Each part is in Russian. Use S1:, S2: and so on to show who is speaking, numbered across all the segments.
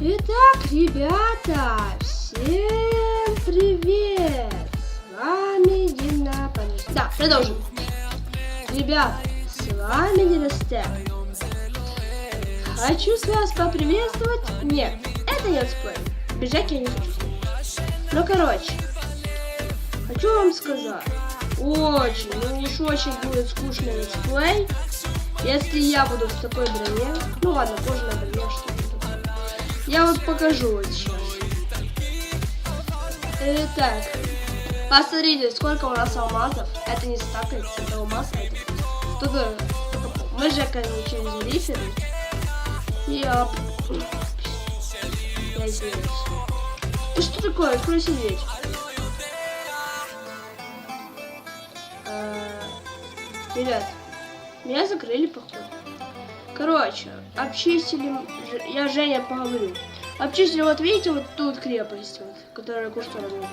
S1: Итак, ребята, всем привет! С вами Дина Панич. Да, продолжим. Ребята, с вами Династер. Хочу вас поприветствовать. Нет, это не летсплей. Бежать я не хочу. Ну, короче, хочу вам сказать. Очень, ну уж очень будет скучный летсплей, если я буду в такой броне. Ну ладно, броня, что такое. Я вот покажу вот сейчас. Итак, посмотрите, сколько у нас алмазов. Это не стакается, это алмаз, это Тут мы же через риферы. Я... Я извиняюсь. Что такое? Открой сидеть. Ребят, меня закрыли, походу. Короче, обчистили... Я Женя поговорю. Обчистили, вот видите, вот тут крепость, вот, которая кустом уже.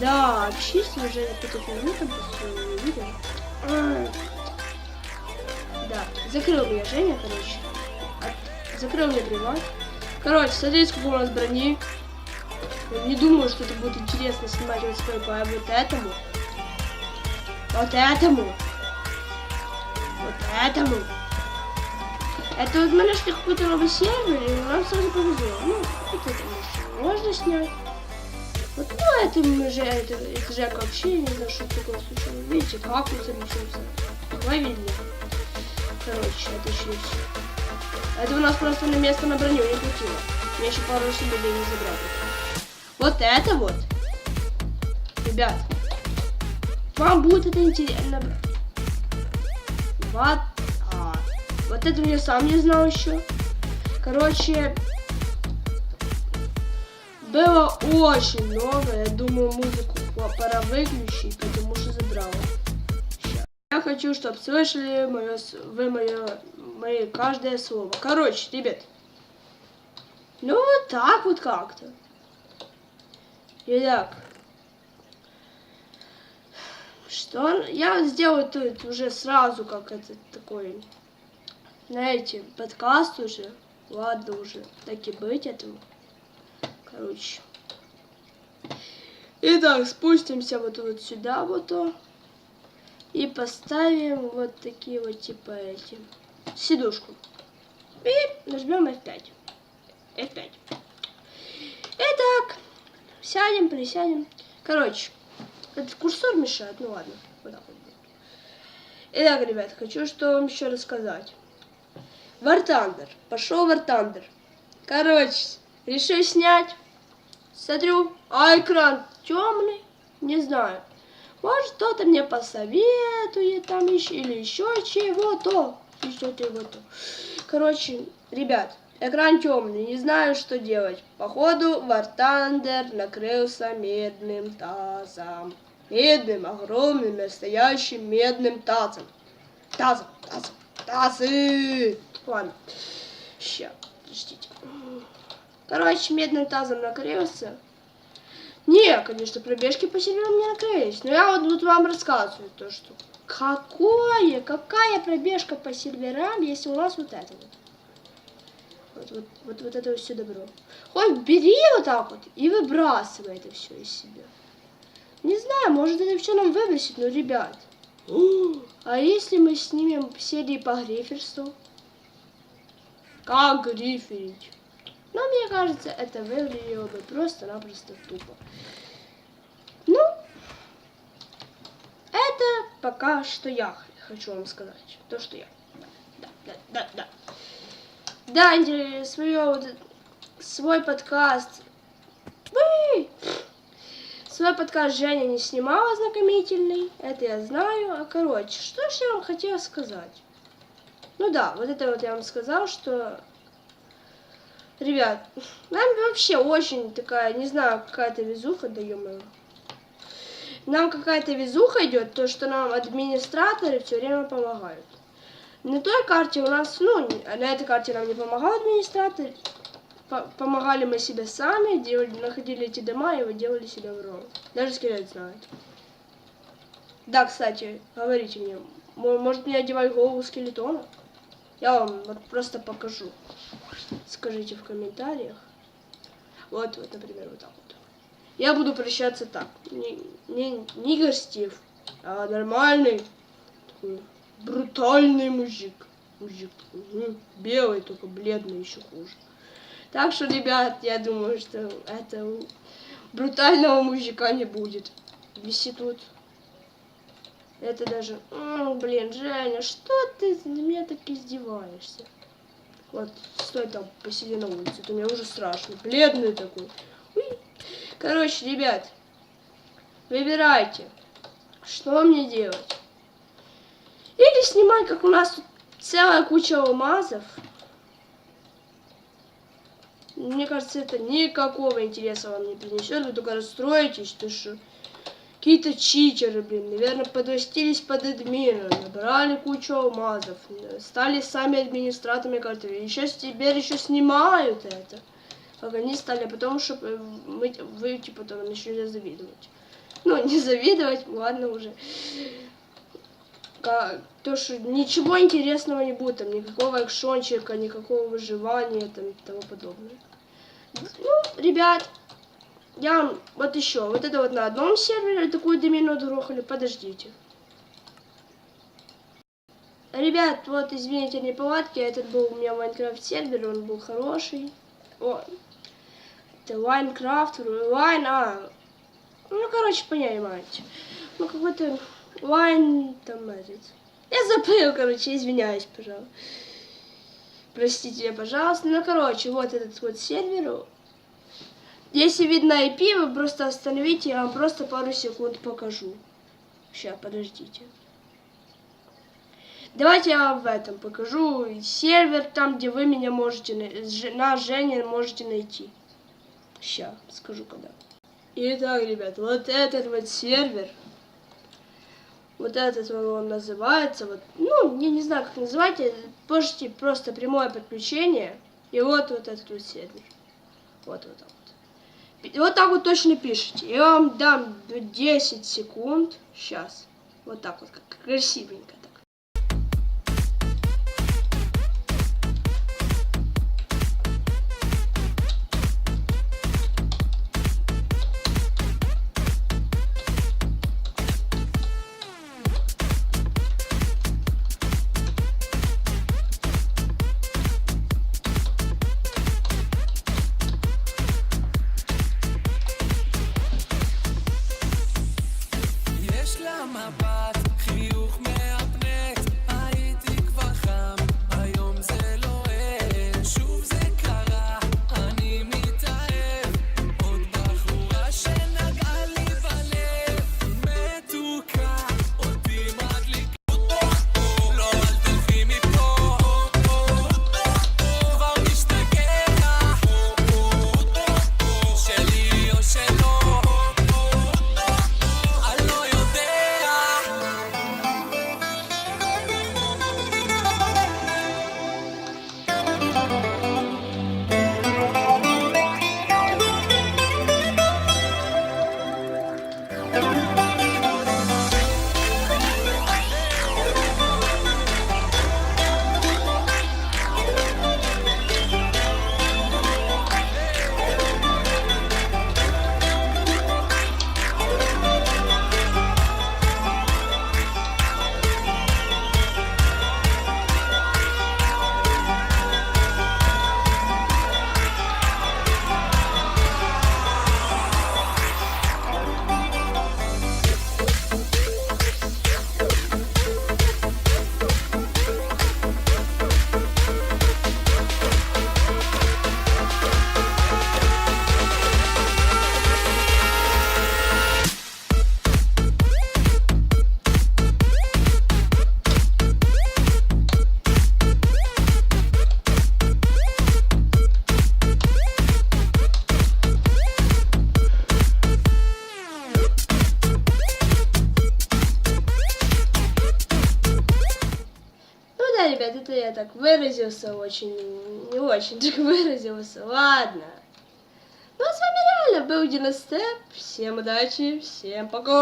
S1: Да, обчистили, Женя тут не там видели. Да, закрыл меня Женя, короче. Закрыл мне приват. Короче, смотрите, сколько у нас брони. Не думаю, что это будет интересно снимать вот по вот этому. Вот этому. Вот этому. Это вот мы нашли какой-то новый сервер, и нам сразу повезло. Ну, это можно снять. Вот, ну, это мы же, это, это же вообще не знаю, что такое случилось. Видите, как мы замечаемся. Вы видели? Короче, это еще все. Это у нас просто на место на броню не хватило. Я еще пару себе не забрал. Вот это вот. Ребят, вам будет это интересно. Вот. Вот это я сам не знал еще. Короче, было очень много. Я думаю, музыку пора выключить, потому что забрала. Я хочу, чтобы слышали мое, вы мое, мое каждое слово. Короче, ребят. Ну, вот так вот как-то. Итак. Что я сделаю тут уже сразу, как это такой, знаете, подкаст уже. Ладно уже, так и быть этому. Короче. Итак, спустимся вот, вот сюда вот то. И поставим вот такие вот типа эти. Сидушку. И нажмем F5. F5. Итак, сядем, присядем. Короче, этот курсор мешает, ну ладно. Вот так вот. Итак, ребят, хочу что вам еще рассказать. Вартандер. Пошел Вартандер. Короче, решил снять. Смотрю, а экран темный. Не знаю. Может, кто-то мне посоветует там еще или еще чего-то. Еще чего-то. Короче, ребят, экран темный, не знаю, что делать. Походу, Вартандер накрылся медным тазом медным, огромным, настоящим медным тазом. Тазом, тазом, тазы. Ладно. Сейчас, подождите. Короче, медным тазом накрылся. Не, конечно, пробежки по серверам не накрылись. Но я вот тут вам рассказываю то, что какое, какая пробежка по серверам, если у нас вот это вот. Вот, вот, вот, вот это все добро. Хоть бери вот так вот и выбрасывай это все из себя. Не знаю, может это все нам выбросит, но, ребят. А если мы снимем серии по гриферству? Как гриферить? Но мне кажется, это выглядело бы просто-напросто тупо. Ну, это пока что я хочу вам сказать. То, что я. Да, да, да, да. Да, свое, вот, свой подкаст. Вы! Свой подкаст Женя не снимала ознакомительный, это я знаю. А короче, что же я вам хотела сказать? Ну да, вот это вот я вам сказал, что... Ребят, нам вообще очень такая, не знаю, какая-то везуха, даем Нам какая-то везуха идет, то, что нам администраторы все время помогают. На той карте у нас, ну, на этой карте нам не помогал администратор, помогали мы себе сами, делали, находили эти дома и делали себе урон. Даже скелет знает. Да, кстати, говорите мне, может мне одевать голову скелетона? Я вам вот просто покажу. Скажите в комментариях. Вот, вот, например, вот так вот. Я буду прощаться так. Не, не, не Игорь Стив, а нормальный, такой брутальный мужик. Мужик мгм, белый, только бледный, еще хуже. Так что, ребят, я думаю, что это у брутального мужика не будет. Висит тут. Это даже... Блин, Женя, что ты на меня так издеваешься? Вот, стой там, посиди на улице, это мне уже страшно. Бледный такой. Короче, ребят, выбирайте, что мне делать. Или снимать, как у нас тут целая куча алмазов. Мне кажется, это никакого интереса вам не принесет. Вы только расстроитесь, то что какие-то читеры, блин, наверное, подвостились под админа, набрали кучу алмазов, стали сами администраторами карты. И сейчас теперь еще снимают это. Как они стали, потому что э, мы, вы, типа, там начнете завидовать. Ну, не завидовать, ладно уже. То, что ничего интересного не будет, там никакого экшончика, никакого выживания там, и тому подобное. Ну, ребят, я вам- вот еще, вот это вот на одном сервере такую домину отгрохали, подождите. Ребят, вот извините неполадки, этот был у меня Майнкрафт сервер, он был хороший. О, это Майнкрафт, Лайн, а, ну, короче, понимаете. Ну, какой-то Лайн, там, этот. Я забыл, короче, извиняюсь, пожалуйста. Простите меня, пожалуйста. Ну, короче, вот этот вот сервер. Если видно IP, вы просто остановите, я вам просто пару секунд покажу. Сейчас, подождите. Давайте я вам в этом покажу сервер, там, где вы меня можете, на- Ж- на Женя можете найти. Сейчас, скажу когда. Итак, ребят, вот этот вот сервер, вот этот вот он называется, вот, ну, я не знаю, как называть, э, можете просто прямое подключение, и вот вот этот вот сервер. Вот вот так вот. Так вот точно пишите. Я вам дам 10 секунд. Сейчас. Вот так вот, как красивенько да, ребят, это я так выразился очень, не очень так выразился. Ладно. Ну, а с вами реально был Династеп. Всем удачи, всем пока.